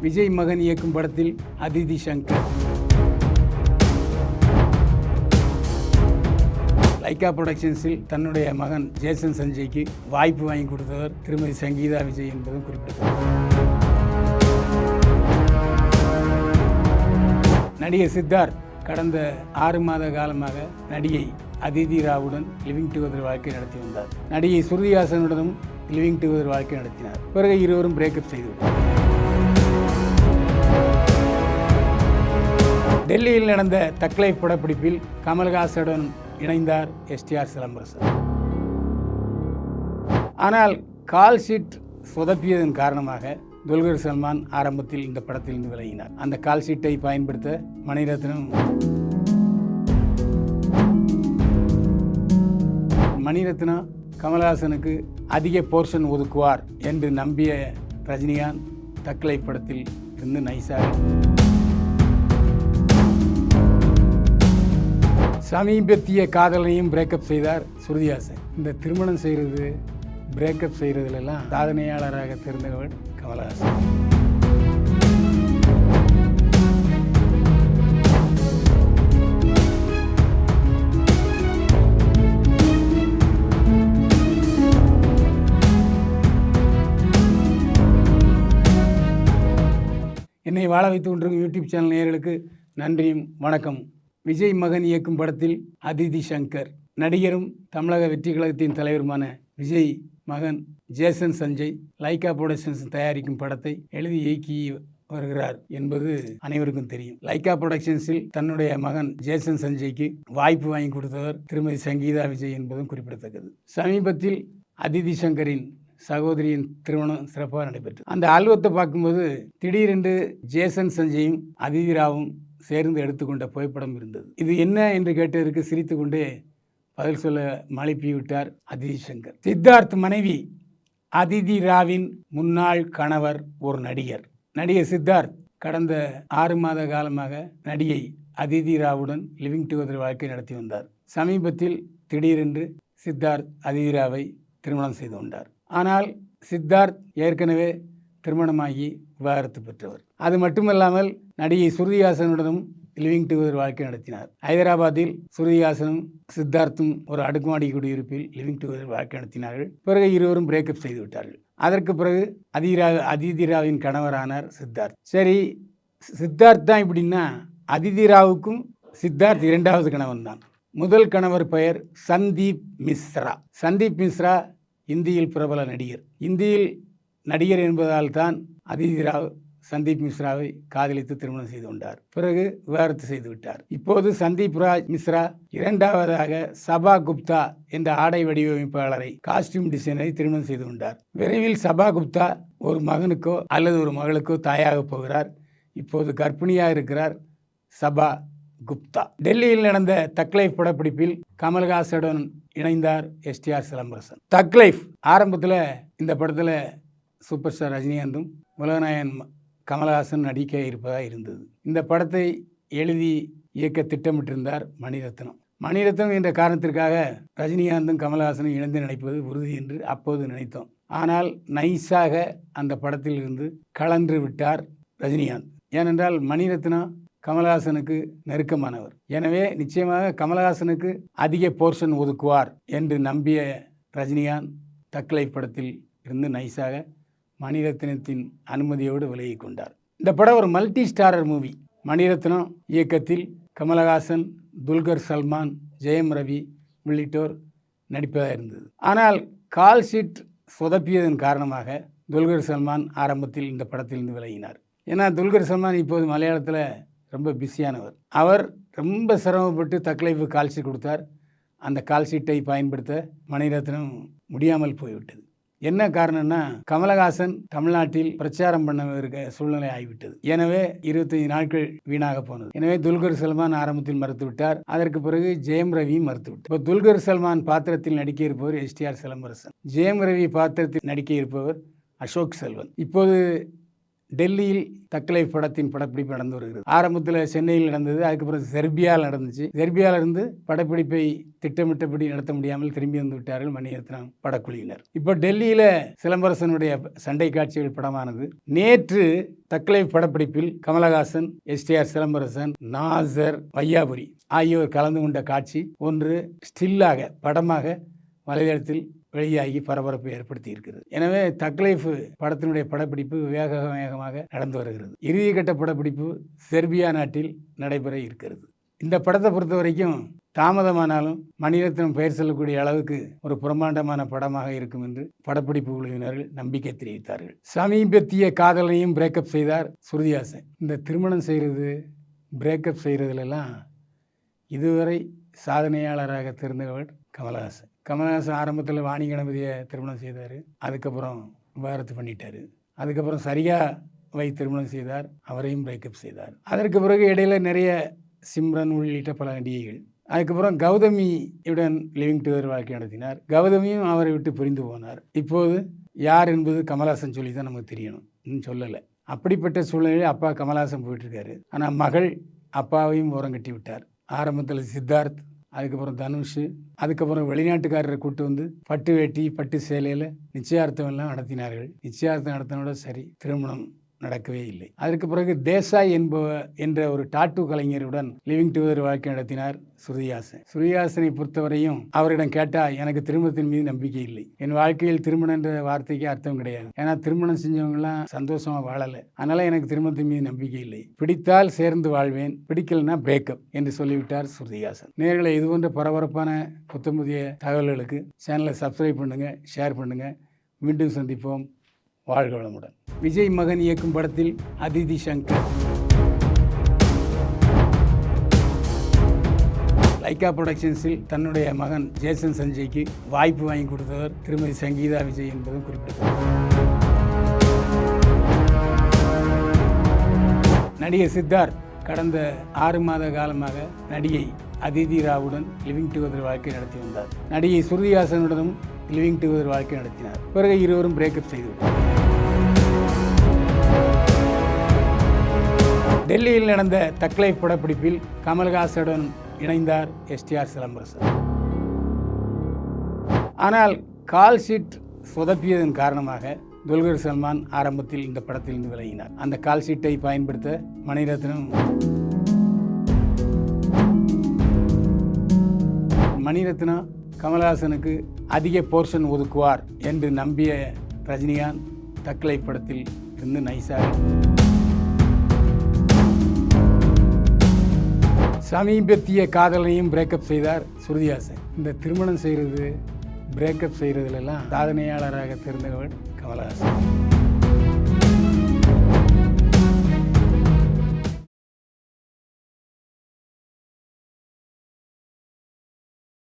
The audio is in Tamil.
விஜய் மகன் இயக்கும் படத்தில் அதிதி சங்கர். லைக்கா புரொடக்ஷன்ஸில் தன்னுடைய மகன் ஜேசன் சஞ்சய்க்கு வாய்ப்பு வாங்கி கொடுத்தவர் திருமதி சங்கீதா விஜய் என்பதும் குறிப்பிடத்தக்கது. நடிகர் சித்தார்த் கடந்த ஆறு மாத காலமாக நடிகை அதிதி ராவுடன் லிவிங் டுகெதர் வாழ்க்கை நடத்தி வந்தார். நடிகை சுருதிஹாசனுடனும் லிவிங் டுகெதர் வாழ்க்கை நடத்தினார். பிறகு இருவரும் பிரேக்கப் செய்துவிட்டார் டெல்லியில் நடந்த தக்லை படப்பிடிப்பில் கமல்ஹாசனுடன் இணைந்தார் எஸ்டிஆர் சிலம்பரசன் ஆனால் கால் ஷீட் சொதப்பியதன் காரணமாக துல்கர் சல்மான் ஆரம்பத்தில் இந்த படத்திலிருந்து விலகினார். அந்த கால் ஷீட்டை பயன்படுத்த மணிரத்னம் மணிரத்னா கமல்ஹாசனுக்கு அதிக போர்ஷன் ஒதுக்குவார் என்று நம்பிய ரஜினிகாந்த் தக்லை படத்தில் இருந்து நைசாக சமீபத்திய காதலனையும் பிரேக்கப் செய்தார் சுருதிஹாசன். இந்த திருமணம் செய்கிறது பிரேக்கப் செய்கிறதுலெல்லாம் சாதனையாளராக தெரிந்தவர் கமலஹாசன். என்னை வாழ வைத்து கொண்டிருக்கும் யூடியூப் சேனல் நேயர்களுக்கு நன்றியும் வணக்கம் விஜய் மகன் இயக்கும் படத்தில் அதிதி சங்கர். நடிகரும் தமிழக வெற்றி கழகத்தின் தலைவருமான விஜய் மகன் ஜேசன் சஞ்சய் லைக்கா புரொடக்ஷன்ஸ் தயாரிக்கும் படத்தை எழுதி இயக்கி வருகிறார் என்பது அனைவருக்கும் தெரியும். லைக்கா புரொடக்ஷன்ஸில் தன்னுடைய மகன் ஜேசன் சஞ்சய்க்கு வாய்ப்பு வாங்கி கொடுத்தவர் திருமதி சங்கீதா விஜய் என்பதும் குறிப்பிடத்தக்கது. சமீபத்தில் அதிதி சங்கரின் சகோதரியின் திருமணம் சிறப்பாக நடைபெற்றது. அந்த ஆல்வத்தை பார்க்கும்போது திடீரென்று ஜேசன் சஞ்சயும் அதிதி ராவும் சேர்ந்து எடுத்துக்கொண்ட புகைப்படம் இருந்தது. இது என்ன என்று கேட்டதற்கு சிரித்துக்கொண்டே பதில் சொல்ல மழுப்பி விட்டார் அதிதி சங்கர் சித்தார்த் மனைவி அதிதி ராவின் முன்னாள் கணவர் ஒரு நடிகர். நடிகர் சித்தார்த் கடந்த ஆறு மாத காலமாக நடிகை அதிதி ராவுடன் லிவிங் டுகெதர் வாழ்க்கை நடத்தி வந்தார். சமீபத்தில் திடீரென்று சித்தார்த் அதிதி ராவை திருமணம் செய்து கொண்டார். ஆனால் சித்தார்த் ஏற்கனவே திருமணமாகி விவாகரத்து பெற்றவர். அது மட்டுமல்லாமல் நடிகை சுருதிஹாசனுடனும் லிவிங் டுகெதர் வாழ்க்கை நடத்தினார். ஹைதராபாத்தில் சுருதிஹாசனும் சித்தார்த்தும் ஒரு அடுக்குமாடி குடியிருப்பில் லிவிங் டுகெதர் வாழ்க்கை நடத்தினார்கள். பிறகு இருவரும் பிரேக்கப் செய்து விட்டார்கள். அதற்கு பிறகு அதிரா அதிதிராவின் கணவரானார் சித்தார்த். சரி சித்தார்த் தான் இப்படின்னா அதிதிராவுக்கும் சித்தார்த் இரண்டாவது கணவன் தான் முதல் கணவர் பெயர் சந்தீப் மிஸ்ரா. சந்தீப் மிஸ்ரா இந்தியில் பிரபல நடிகர். இந்தியில் நடிகர் என்பதால் தான் அதிதி ராவ் சந்தீப் மிஸ்ராவை காதலித்து திருமணம் செய்து கொண்டார். பிறகு விவாகரத்து செய்து விட்டார். இப்போது சந்தீப் ராஜ் மிஸ்ரா இரண்டாவதாக சபா குப்தா என்ற ஆடை வடிவமைப்பாளரை காஸ்டியூம் டிசைனரை திருமணம் செய்து கொண்டார். விரைவில் சபா குப்தா ஒரு மகனுக்கோ அல்லது ஒரு மகளுக்கோ தாயாக போகிறார். இப்போது கர்ப்பிணியாக இருக்கிறார் சபா குப்தா. டெல்லியில் நடந்த தக்லைஃப் படப்பிடிப்பில் கமல்ஹாசனுடன் இணைந்தார் எஸ்டிஆர் சிலம்பரசன். தக்லைஃப் ஆரம்பத்தில் இந்த படத்தில் சூப்பர் ஸ்டார் ரஜினிகாந்தும் முலகநாயன் கமலஹாசன் நடிக்க இருப்பதாக இருந்தது. இந்த படத்தை எழுதி இயக்க திட்டமிட்டிருந்தார் மணிரத்னம். மணிரத்னம் என்ற காரணத்திற்காக ரஜினிகாந்தும் கமல்ஹாசனும் இணைந்து நடிப்பது உறுதி என்று அப்போது நினைத்தோம். ஆனால் நைஸாக அந்த படத்தில் இருந்து கலன்று விட்டார் ரஜினிகாந்த். ஏனென்றால் மணிரத்னம் கமல்ஹாசனுக்கு நெருக்கமானவர். எனவே நிச்சயமாக கமல்ஹாசனுக்கு அதிக போர்ஷன் ஒதுக்குவார் என்று நம்பிய ரஜினிகாந்த் தக்கலை படத்தில் இருந்து நைஸாக மணிரத்னத்தின் அனுமதியோடு விலகி கொண்டார். இந்த படம் ஒரு மல்டி ஸ்டாரர் மூவி. மணிரத்னம் இயக்கத்தில் கமலஹாசன் துல்கர் சல்மான் ஜெயம் ரவி உள்ளிட்டோர் நடிப்பதாக இருந்தது. ஆனால் கால் ஷீட் சொதப்பியதன் காரணமாக துல்கர் சல்மான் ஆரம்பத்தில் இந்த படத்திலிருந்து விலகினார். ஏன்னா துல்கர் சல்மான் இப்போது மலையாளத்தில் ரொம்ப பிஸியானவர். அவர் ரொம்ப சிரமப்பட்டு தக்கலைப்பு கால் ஷீட் கொடுத்தார். அந்த கால் ஷீட்டை பயன்படுத்த மணிரத்னம் முடியாமல் போய்விட்டது. என்ன காரணம்னா கமலஹாசன் தமிழ்நாட்டில் பிரச்சாரம் பண்ண இருக்க சூழ்நிலை ஆகிவிட்டது. எனவே இருபத்தைந்து நாட்கள் வீணாக போனது. எனவே துல்கர் சல்மான் ஆரம்பத்தில் மறுத்துவிட்டார். அதற்கு பிறகு ஜெயம் ரவியும் மறுத்துவிட்டார். இப்போ துல்கர் சல்மான் பாத்திரத்தில் நடிக்க இருப்பவர் எஸ்டிஆர் சிலம்பரசன். ஜெயம் ரவி பாத்திரத்தில் நடிக்க இருப்பவர் அசோக் செல்வன். இப்போது டெல்லியில் தக்கலை படத்தின் படப்பிடிப்பு நடந்து வருகிறது. ஆரம்பத்தில் சென்னையில் நடந்தது அதுக்கப்புறம் செர்பியாவில் நடந்துச்சு. செர்பியாவில் இருந்து படப்பிடிப்பை திட்டமிட்டபடி நடத்த முடியாமல் திரும்பி வந்து விட்டார்கள் மணிரத்னம் படக்குழுவினர். இப்போ டெல்லியில் சிலம்பரசனுடைய சண்டை காட்சிகள் படமானது. நேற்று தக்கலை படப்பிடிப்பில் கமலஹாசன் எஸ்டிஆர் சிலம்பரசன் நாசர் வையாபுரி ஆகியோர் கலந்து கொண்ட காட்சி ஒன்று ஸ்டில்லாக படமாக வலைதளத்தில் வெளியாகி பரபரப்பை ஏற்படுத்தி இருக்கிறது எனவே தக்லைஃப் படத்தினுடைய படப்பிடிப்பு வேக வேகமாக நடந்து வருகிறது. இறுதிக்கட்ட படப்பிடிப்பு செர்பியா நாட்டில் நடைபெற இருக்கிறது. இந்த படத்தை பொறுத்த வரைக்கும் தாமதமானாலும் மணிரத்னம் பெயர் சொல்லக்கூடிய அளவுக்கு ஒரு பிரம்மாண்டமான படமாக இருக்கும் என்று படப்பிடிப்பு குழுவினர்கள் நம்பிக்கை தெரிவித்தார்கள். சமீபத்திய காதலையும் பிரேக்கப் செய்தார் சுருதியாசன் இந்த திருமணம் செய்கிறது பிரேக்கப் செய்கிறதுலெல்லாம் இதுவரை சாதனையாளராக தெரிந்தவர் கமலஹாசன். கமலஹாசன் ஆரம்பத்தில் வாணி கணபதியை திருமணம் செய்தார். அதுக்கப்புறம் விவாகரத்து பண்ணிட்டார். அதுக்கப்புறம் சரியா வை திருமணம் செய்தார். அவரையும் பிரேக்கப் செய்தார். அதற்கு பிறகு இடையில நிறைய சிம்ரன் உள்ளிட்ட பல நடிகைகள். அதுக்கப்புறம் கௌதமியுடன் லிவிங் டுகெதர் வாழ்க்கை நடத்தினார். கௌதமியும் அவரை விட்டு பிரிந்து போனார். இப்போது யார் என்பது கமலஹாசன் சொல்லி தான் நமக்கு தெரியணும். இன்னும் சொல்லலை. அப்படிப்பட்ட சூழ்நிலையில் அப்பா கமலஹாசன் போயிட்டுருக்காரு ஆனால் மகள் அப்பாவையும் ஓரம் கட்டி விட்டார். ஆரம்பத்தில் சித்தார்த் அதுக்கப்புறம் தனுஷ் அதுக்கப்புறம் வெளிநாட்டுக்காரரை கூட்டு வந்து பட்டு வேட்டி பட்டு சேலையில் நிச்சயார்த்தம் எல்லாம் நடத்தினார்கள். நிச்சயார்த்தம் நடத்தினோட சரி திருமணம். நடக்கவே இல்லை. அதற்கு பிறகு தேசாய் என்பவ என்ற ஒரு டாட்டு கலைஞருடன் லிவிங் டுகெதர் வாழ்க்கை நடத்தினார் சுருதிஹாசன். சுருதிஹாசனை பொறுத்தவரையும் அவரிடம் கேட்டால் எனக்கு திருமணத்தின் மீது நம்பிக்கை இல்லை. என் வாழ்க்கையில் திருமணம் என்ற வார்த்தைக்கு அர்த்தம் கிடையாது. ஏன்னா திருமணம் செஞ்சவங்கலாம் சந்தோஷமாக வாழலை. அதனால எனக்கு திருமணத்தின் மீது நம்பிக்கை இல்லை. பிடித்தால் சேர்ந்து வாழ்வேன். பிடிக்கலனா பிரேக்கப் என்று சொல்லிவிட்டார் சுருதிஹாசன். நேர்களை இது போன்ற பரபரப்பான புத்தமுதிய தகவல்களுக்கு சேனலை சப்ஸ்கிரைப் பண்ணுங்கள் ஷேர் பண்ணுங்கள் மீண்டும் சந்திப்போம். வாழ்க வளமுடன். விஜய் மகன் இயக்கும் படத்தில் அதிதி சங்கர். லைக்கா புரொடக்ஷன்ஸில் தன்னுடைய மகன் ஜேசன் சஞ்சய்க்கு வாய்ப்பு வாங்கி கொடுத்தவர் திருமதி சங்கீதா விஜய் என்பதும் குறிப்பிட்டது நடிகர் சித்தார்த் கடந்த ஆறு மாத காலமாக நடிகை அதிதி ராவுடன் லிவிங் டுகெதர் வாழ்க்கை நடத்தி வந்தார். நடிகை சுருதிஹாசனுடனும் லிவிங் டுகெதர் வாழ்க்கை நடத்தினார். பிறகு இருவரும் பிரேக்கப் செய்துவிட்டார் டெல்லியில் நடந்த தக்லை படப்பிடிப்பில் கமல்ஹாசனுடன் இணைந்தார் எஸ்டிஆர் சிலம்பரசன் ஆனால் கால் ஷீட் சொதப்பியதன் காரணமாக துல்கர் சல்மான் ஆரம்பத்தில் இந்த படத்திலிருந்து விலகினார். அந்த கால் ஷீட்டை பயன்படுத்த மணிரத்னம் மணிரத்னம் கமல்ஹாசனுக்கு அதிக போர்ஷன் ஒதுக்குவார் என்று நம்பிய ரஜினிகாந்த் தக்லை படத்தில் இருந்து நைசாக சமீபத்திய காதலையும் பிரேக்கப் செய்தார் சுருதிஹாசன். இந்த திருமணம் செய்கிறது பிரேக்கப் செய்கிறதுலெல்லாம் சாதனையாளராக தெரிந்தவர் கமலஹாசன்.